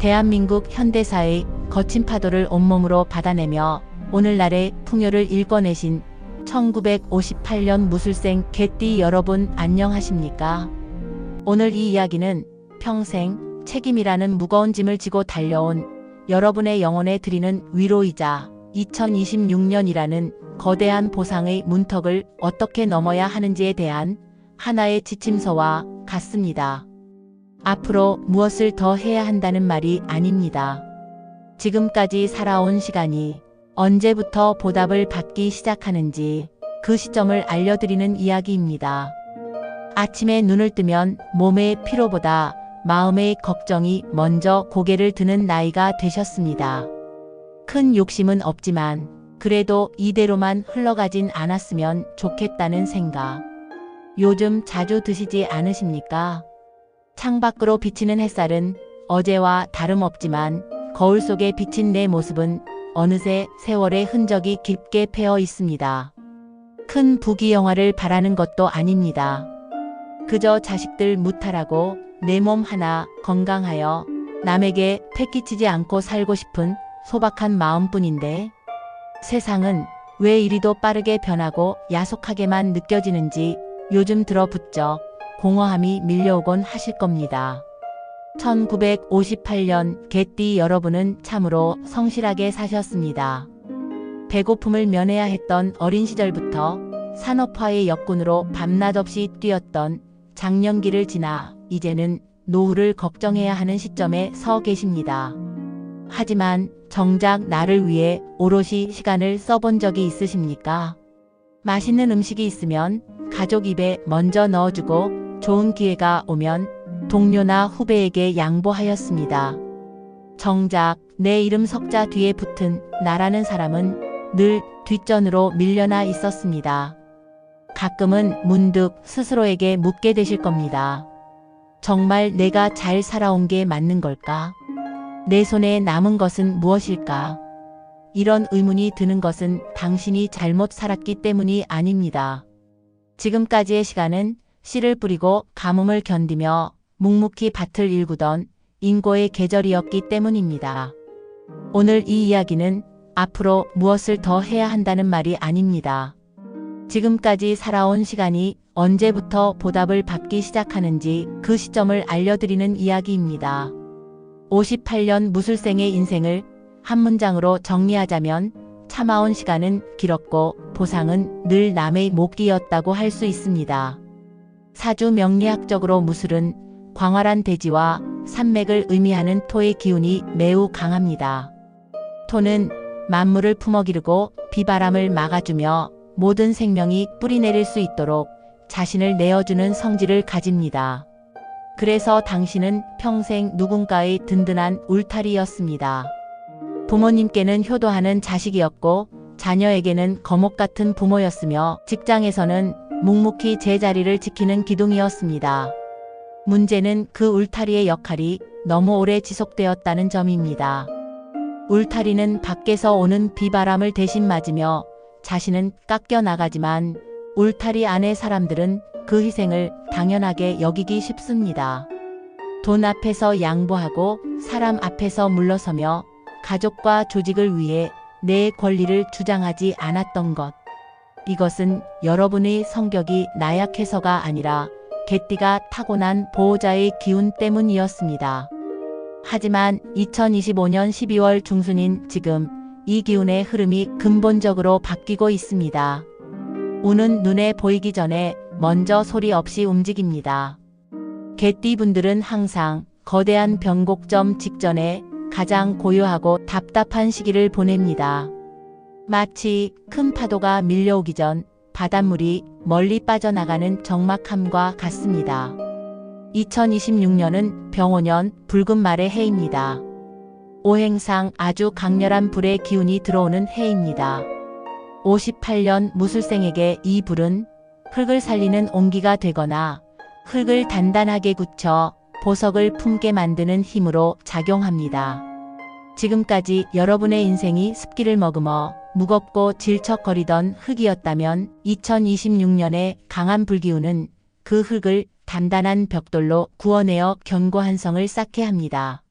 대한민국 현대사의 거친 파도를 온몸으로 받아내며 오늘날의 풍요를 일궈내신 1958년 무술생 개띠 여러분 안녕하십니까? 오늘 이 이야기는 평생 책임이라는 무거운 짐을 지고 달려온 여러분의 영혼에 드리는 위로이자 2026년이라는 거대한 보상의 문턱을 어떻게 넘어야 하는지에 대한 하나의 지침서와 같습니다. 앞으로 무엇을 더 해야 한다는 말이 아닙니다. 지금까지 살아온 시간이 언제부터 보답을 받기 시작하는지 그 시점을 알려드리는 이야기입니다. 아침에 눈을 뜨면 몸의 피로보다 마음의 걱정이 먼저 고개를 드는 나이가 되셨습니다. 큰 욕심은 없지만 그래도 이대로만 흘러가진 않았으면 좋겠다는 생각. 요즘 자주 드시지 않으십니까? 창밖으로 비치는 햇살은 어제와 다름없지만 거울 속에 비친 내 모습은 어느새 세월의 흔적이 깊게 패어 있습니다. 큰 부귀 영화를 바라는 것도 아닙니다. 그저 자식들 무탈하고 내 몸 하나 건강하여 남에게 패끼치지 않고 살고 싶은 소박한 마음뿐인데 세상은 왜 이리도 빠르게 변하고 야속하게만 느껴지는지 요즘 들어 부쩍 공허함이 밀려오곤 하실 겁니다. 1958년 개띠 여러분은 참으로 성실하게 사셨습니다. 배고픔을 면해야 했던 어린 시절부터 산업화의 역군으로 밤낮 없이 뛰었던 장년기를 지나 이제는 노후를 걱정해야 하는 시점에 서 계십니다. 하지만 정작 나를 위해 오롯이 시간을 써본 적이 있으십니까? 맛있는 음식이 있으면 가족 입에 먼저 넣어주고 좋은 기회가 오면 동료나 후배에게 양보하였습니다. 정작 내 이름 석자 뒤에 붙은 나라는 사람은 늘 뒷전으로 밀려나 있었습니다. 가끔은 문득 스스로에게 묻게 되실 겁니다. 정말 내가 잘 살아온 게 맞는 걸까? 내 손에 남은 것은 무엇일까? 이런 의문이 드는 것은 당신이 잘못 살았기 때문이 아닙니다. 지금까지의 시간은 씨를 뿌리고 가뭄을 견디며 묵묵히 밭을 일구던 인고의 계절이었기 때문입니다. 오늘 이 이야기는 앞으로 무엇을 더 해야 한다는 말이 아닙니다. 지금까지 살아온 시간이 언제부터 보답을 받기 시작하는지 그 시점을 알려드리는 이야기입니다. 58년 무술생의 인생을 한 문장으로 정리하자면 참아온 시간은 길었고 보상은 늘 남의 목기였다고 할 수 있습니다. 사주 명리학적으로 무술은 광활한 대지와 산맥을 의미하는 토의 기운이 매우 강합니다. 토는 만물을 품어기르고 비바람을 막아주며 모든 생명이 뿌리내릴 수 있도록 자신을 내어주는 성질을 가집니다. 그래서 당신은 평생 누군가의 든든한 울타리였습니다. 부모님께는 효도하는 자식이었고 자녀에게는 거목 같은 부모였으며 직장에서는 묵묵히 제 자리를 지키는 기둥이었습니다. 문제는 그 울타리의 역할이 너무 오래 지속되었다는 점입니다. 울타리는 밖에서 오는 비바람을 대신 맞으며 자신은 깎여 나가지만 울타리 안의 사람들은 그 희생을 당연하게 여기기 쉽습니다. 돈 앞에서 양보하고 사람 앞에서 물러서며 가족과 조직을 위해 내 권리를 주장하지 않았던 것. 이것은 여러분의 성격이 나약해서가 아니라 개띠가 타고난 보호자의 기운 때문이었습니다. 하지만 2025년 12월 중순인 지금 이 기운의 흐름이 근본적으로 바뀌고 있습니다. 운은 눈에 보이기 전에 먼저 소리 없이 움직입니다. 개띠 분들은 항상 거대한 변곡점 직전에 가장 고요하고 답답한 시기를 보냅니다. 마치 큰 파도가 밀려오기 전 바닷물이 멀리 빠져나가는 적막함과 같습니다. 2026년은 병오년 붉은 말의 해입니다. 오행상 아주 강렬한 불의 기운이 들어오는 해입니다. 58년 무술생에게 이 불은 흙을 살리는 온기가 되거나 흙을 단단하게 굳혀 보석을 품게 만드는 힘으로 작용합니다. 지금까지 여러분의 인생이 습기를 머금어 무겁고 질척거리던 흙이었다면 2026년에 강한 불기운은 그 흙을 단단한 벽돌로 구워내어 견고한 성을 쌓게 합니다.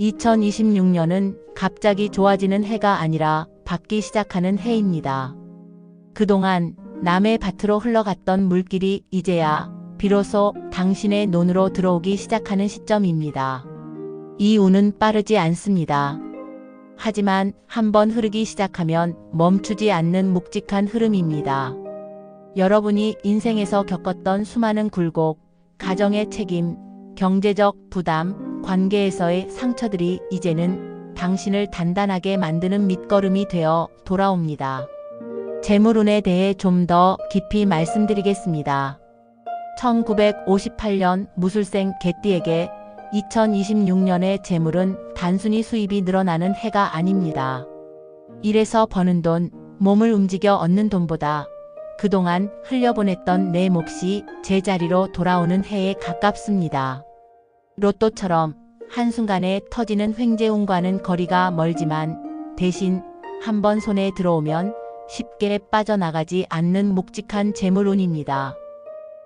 2026년은 갑자기 좋아지는 해가 아니라 받기 시작하는 해입니다. 그동안 남의 밭으로 흘러갔던 물길이 이제야 비로소 당신의 논으로 들어오기 시작하는 시점입니다. 이 운은 빠르지 않습니다. 하지만 한번 흐르기 시작하면 멈추지 않는 묵직한 흐름입니다. 여러분이 인생에서 겪었던 수많은 굴곡, 가정의 책임, 경제적 부담, 관계에서의 상처들이 이제는 당신을 단단하게 만드는 밑거름이 되어 돌아옵니다. 재물운에 대해 좀 더 깊이 말씀드리겠습니다. 1958년 무술생 개띠에게 2026년의 재물은 단순히 수입이 늘어나는 해가 아닙니다. 일에서 버는 돈, 몸을 움직여 얻는 돈보다 그동안 흘려보냈던 내 몫이 제자리로 돌아오는 해에 가깝습니다. 로또처럼 한순간에 터지는 횡재운과는 거리가 멀지만 대신 한번 손에 들어오면 쉽게 빠져나가지 않는 묵직한 재물운입니다.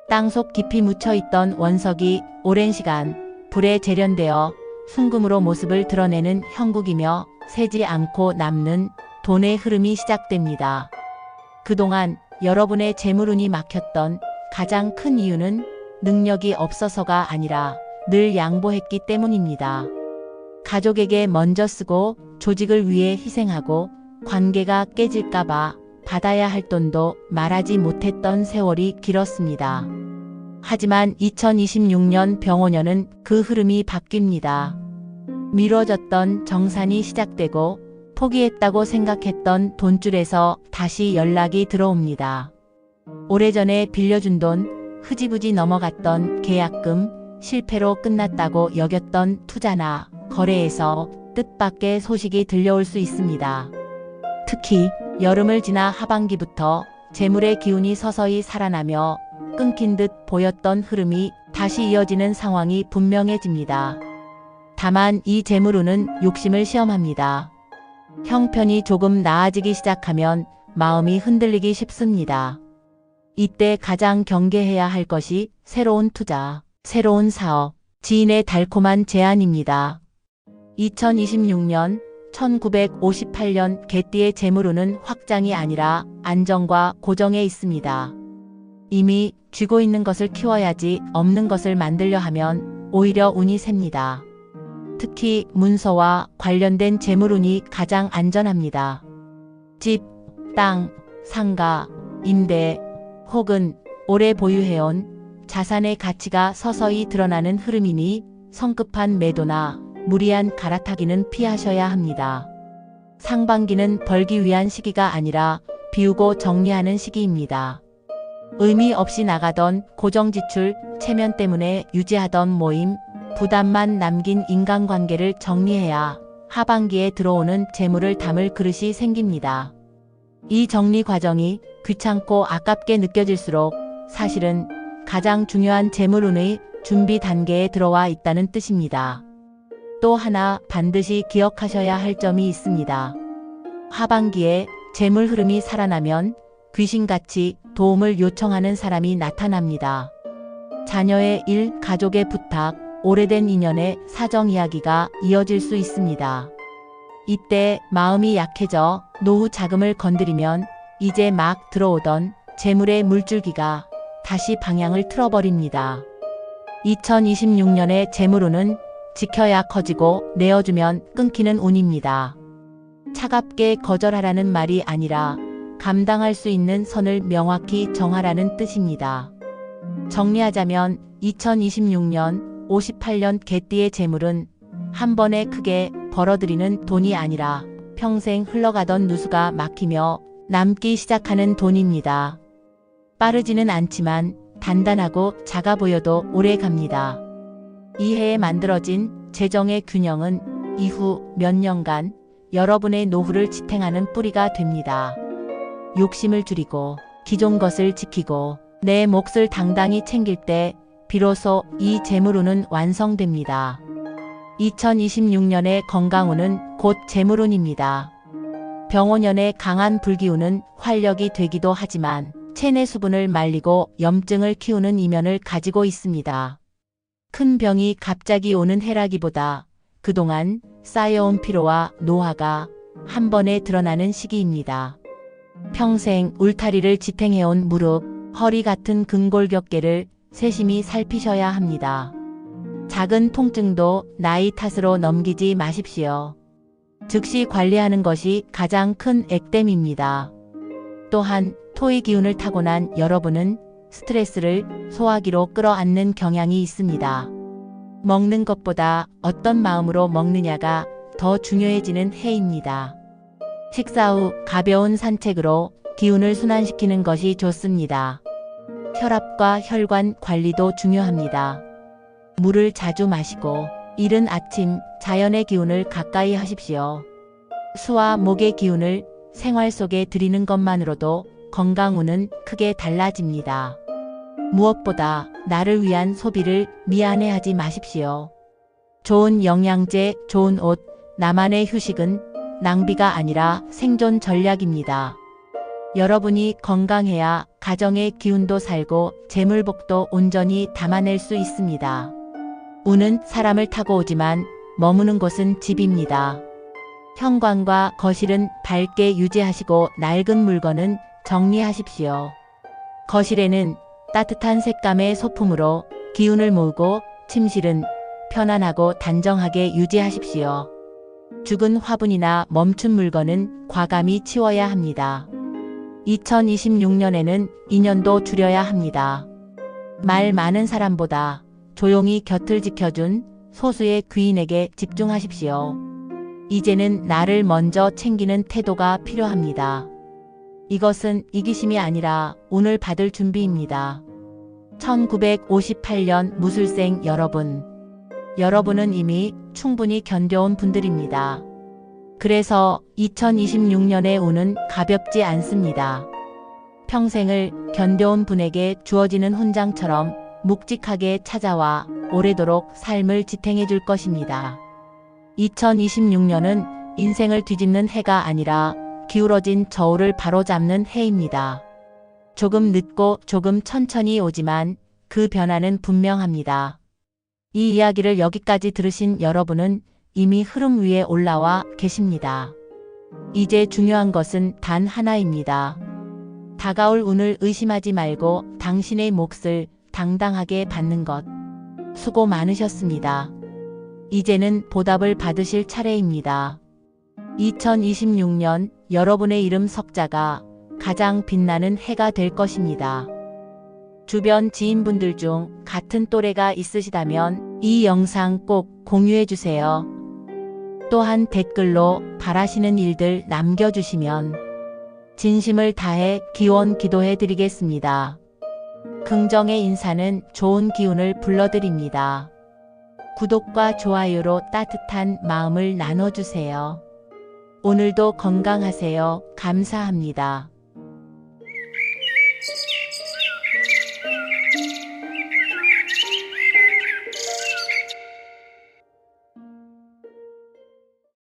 땅속 깊이 묻혀있던 원석이 오랜 시간 불에 재련되어 순금으로 모습을 드러내는 형국이며 새지 않고 남는 돈의 흐름이 시작됩니다. 그동안 여러분의 재물운이 막혔던 가장 큰 이유는 능력이 없어서가 아니라 늘 양보했기 때문입니다. 가족에게 먼저 쓰고 조직을 위해 희생하고 관계가 깨질까봐 받아야 할 돈도 말하지 못했던 세월이 길었습니다. 하지만 2026년 병원년은 그 흐름이 바뀝니다. 미뤄졌던 정산이 시작되고 포기했다고 생각했던 돈줄에서 다시 연락이 들어옵니다. 오래전에 빌려준 돈, 흐지부지 넘어갔던 계약금, 실패로 끝났다고 여겼던 투자나 거래에서 뜻밖의 소식이 들려올 수 있습니다. 특히 여름을 지나 하반기부터 재물의 기운이 서서히 살아나며 끊긴 듯 보였던 흐름이 다시 이어지는 상황이 분명해집니다. 다만 이 재물운은 욕심을 시험합니다. 형편이 조금 나아지기 시작하면 마음이 흔들리기 쉽습니다. 이때 가장 경계해야 할 것이 새로운 투자, 새로운 사업, 지인의 달콤한 제안입니다. 2026년 1958년 개띠의 재물운은 확장이 아니라 안정과 고정에 있습니다. 이미 쥐고 있는 것을 키워야지 없는 것을 만들려 하면 오히려 운이 셉니다. 특히 문서와 관련된 재물운이 가장 안전합니다. 집, 땅, 상가, 임대 혹은 오래 보유해온 자산의 가치가 서서히 드러나는 흐름이니 성급한 매도나 무리한 갈아타기는 피하셔야 합니다. 상반기는 벌기 위한 시기가 아니라 비우고 정리하는 시기입니다. 의미 없이 나가던 고정지출, 체면 때문에 유지하던 모임, 부담만 남긴 인간관계를 정리해야 하반기에 들어오는 재물을 담을 그릇이 생깁니다. 이 정리 과정이 귀찮고 아깝게 느껴질수록 사실은 가장 중요한 재물운의 준비 단계에 들어와 있다는 뜻입니다. 또 하나 반드시 기억하셔야 할 점이 있습니다. 하반기에 재물 흐름이 살아나면 귀신같이 도움을 요청하는 사람이 나타납니다. 자녀의 일, 가족의 부탁, 오래된 인연의 사정 이야기가 이어질 수 있습니다. 이때 마음이 약해져 노후 자금을 건드리면 이제 막 들어오던 재물의 물줄기가 다시 방향을 틀어버립니다. 2026년의 재물운은 지켜야 커지고 내어주면 끊기는 운입니다. 차갑게 거절하라는 말이 아니라 감당할 수 있는 선을 명확히 정하라는 뜻입니다. 정리하자면 2026년 58년 개띠의 재물은 한 번에 크게 벌어들이는 돈이 아니라 평생 흘러가던 누수가 막히며 남기 시작하는 돈입니다. 빠르지는 않지만 단단하고 작아 보여도 오래 갑니다. 이 해에 만들어진 재정의 균형은 이후 몇 년간 여러분의 노후를 지탱하는 뿌리가 됩니다. 욕심을 줄이고 기존 것을 지키고 내 몫을 당당히 챙길 때 비로소 이 재물운은 완성됩니다. 2026년의 건강운은 곧 재물운입니다. 병원연의 강한 불기운은 활력이 되기도 하지만 체내 수분을 말리고 염증을 키우는 이면을 가지고 있습니다. 큰 병이 갑자기 오는 해라기보다 그동안 쌓여온 피로와 노화가 한 번에 드러나는 시기입니다. 평생 울타리를 지탱해온 무릎, 허리 같은 근골격계를 세심히 살피셔야 합니다. 작은 통증도 나이 탓으로 넘기지 마십시오. 즉시 관리하는 것이 가장 큰 액땜입니다. 또한 토의 기운을 타고난 여러분은 스트레스를 소화기로 끌어안는 경향이 있습니다. 먹는 것보다 어떤 마음으로 먹느냐가 더 중요해지는 해입니다. 식사 후 가벼운 산책으로 기운을 순환시키는 것이 좋습니다. 혈압과 혈관 관리도 중요합니다. 물을 자주 마시고 이른 아침 자연의 기운을 가까이 하십시오. 수와 목의 기운을 생활 속에 들이는 것만으로도 건강 운은 크게 달라집니다. 무엇보다 나를 위한 소비를 미안해하지 마십시오. 좋은 영양제, 좋은 옷, 나만의 휴식은 낭비가 아니라 생존 전략입니다. 여러분이 건강해야 가정의 기운도 살고 재물복도 온전히 담아낼 수 있습니다. 운은 사람을 타고 오지만 머무는 곳은 집입니다. 현관과 거실은 밝게 유지하시고 낡은 물건은 정리하십시오. 거실에는 따뜻한 색감의 소품으로 기운을 모으고 침실은 편안하고 단정하게 유지하십시오. 죽은 화분이나 멈춘 물건은 과감히 치워야 합니다. 2026년에는 인연도 줄여야 합니다. 말 많은 사람보다 조용히 곁을 지켜준 소수의 귀인에게 집중하십시오. 이제는 나를 먼저 챙기는 태도가 필요합니다. 이것은 이기심이 아니라 오늘 받을 준비입니다. 1958년 무술생 여러분. 여러분은 이미 충분히 견뎌온 분들입니다. 그래서 2026년의 운은 가볍지 않습니다. 평생을 견뎌온 분에게 주어지는 훈장처럼 묵직하게 찾아와 오래도록 삶을 지탱해 줄 것입니다. 2026년은 인생을 뒤집는 해가 아니라 기울어진 저울을 바로잡는 해입니다. 조금 늦고 조금 천천히 오지만 그 변화는 분명합니다. 이 이야기를 여기까지 들으신 여러분은 이미 흐름 위에 올라와 계십니다. 이제 중요한 것은 단 하나입니다. 다가올 운을 의심하지 말고 당신의 몫을 당당하게 받는 것. 수고 많으셨습니다. 이제는 보답을 받으실 차례입니다. 2026년 여러분의 이름 석자가 가장 빛나는 해가 될 것입니다. 주변 지인분들 중 같은 또래가 있으시다면 이 영상 꼭 공유해 주세요. 또한 댓글로 바라시는 일들 남겨주시면 진심을 다해 기원 기도해 드리겠습니다. 긍정의 인사는 좋은 기운을 불러드립니다. 구독과 좋아요로 따뜻한 마음을 나눠주세요. 오늘도 건강하세요. 감사합니다.